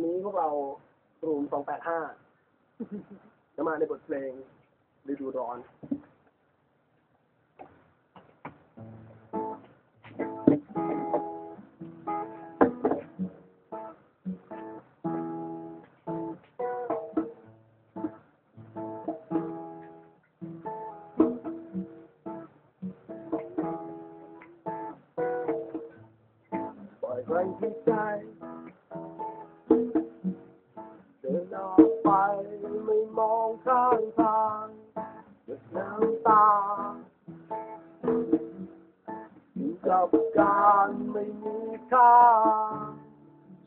วันนี้พวกเรารูม285จะมาในบทเพลงฤดูร้อน ปล่อยแรงที่ใจ กับการไม่มีค่า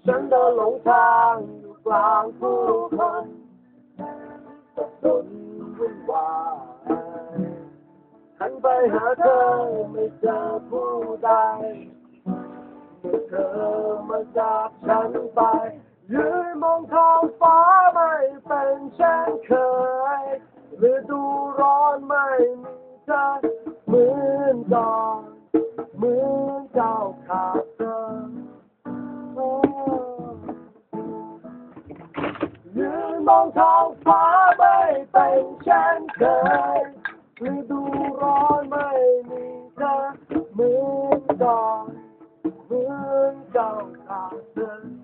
ฉันเดินหลงทางอยู่กลางผู้คนสับสนวุ่นวายหันไปหาเธอไม่เจอผู้ใดเมื่อเธอมาจากฉันไป ยืนมองท้องฟ้าไม่เป็นเช่นเคยฤดูร้อนไม่มีเธอ ยฤดูร้อนไม่มีเธอเหมือนก่อนเหมือนเจ้าขาดเธอ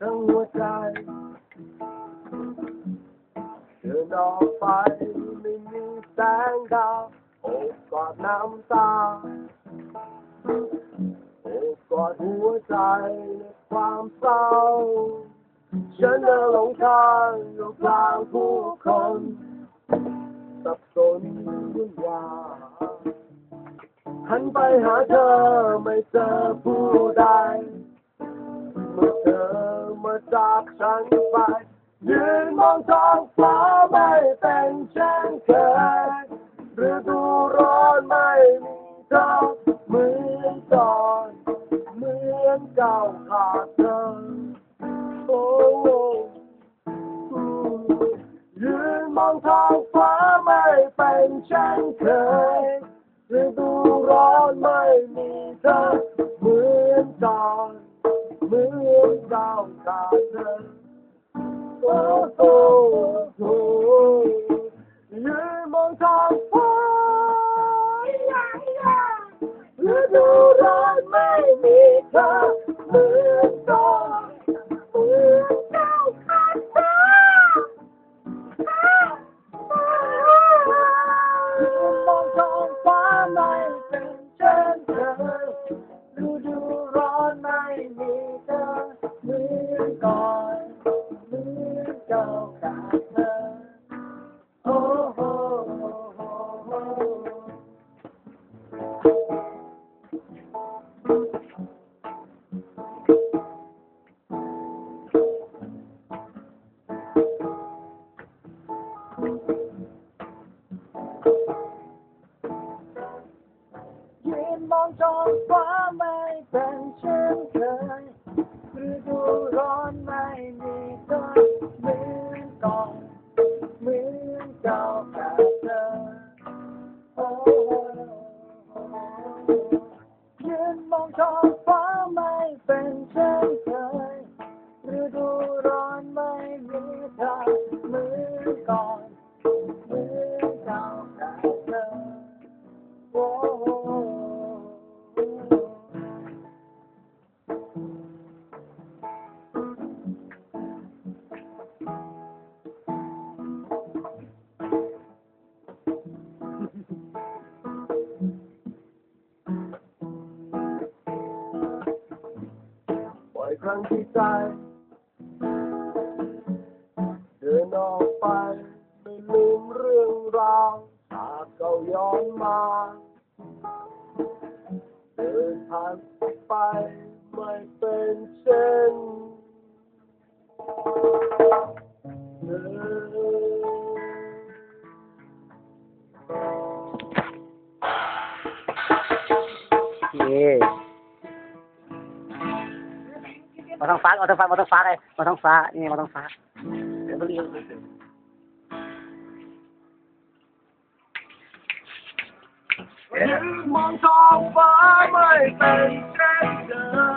ทั้งหัวใจเดินออกไปไม่มีแสงดาวโอบกอดน้ำตาโอบกอดหัวใจในความเศร้า ฉันเดินหลงทางอยู่กลางผู้คนสับสนวุ่นวายหันไปหาเธอไม่เจอผู้ใด เมื่อเธอมาจากฉันไป ยืนมองท้องฟ้าไม่เป็นเช่น ท้องฟ้าไม่เป็นเช่นเคยฤดูร้อนไม่มีเธอเหมือนก่อนเหมือนดาวขาดเธอโอ้โหยืนมองท้องฟ้าฤดูร้อนไม่มีเธอ รั้งที่ใจ เดินออกไป ไม่ลืมเรื่องราวหากเก่าย้อนมา เดินผ่านไป ไม่เป็นเช่นเดิมเย่ มาท้องฟ้ามาท้องฟ้ามาท้องฟ้าเลยมาท้องฟ้า นี่มาท้องฟ้าเดี๋ยวต้องเรียกยืนมองท้องฟ้าไม่เป็นเช่นเคย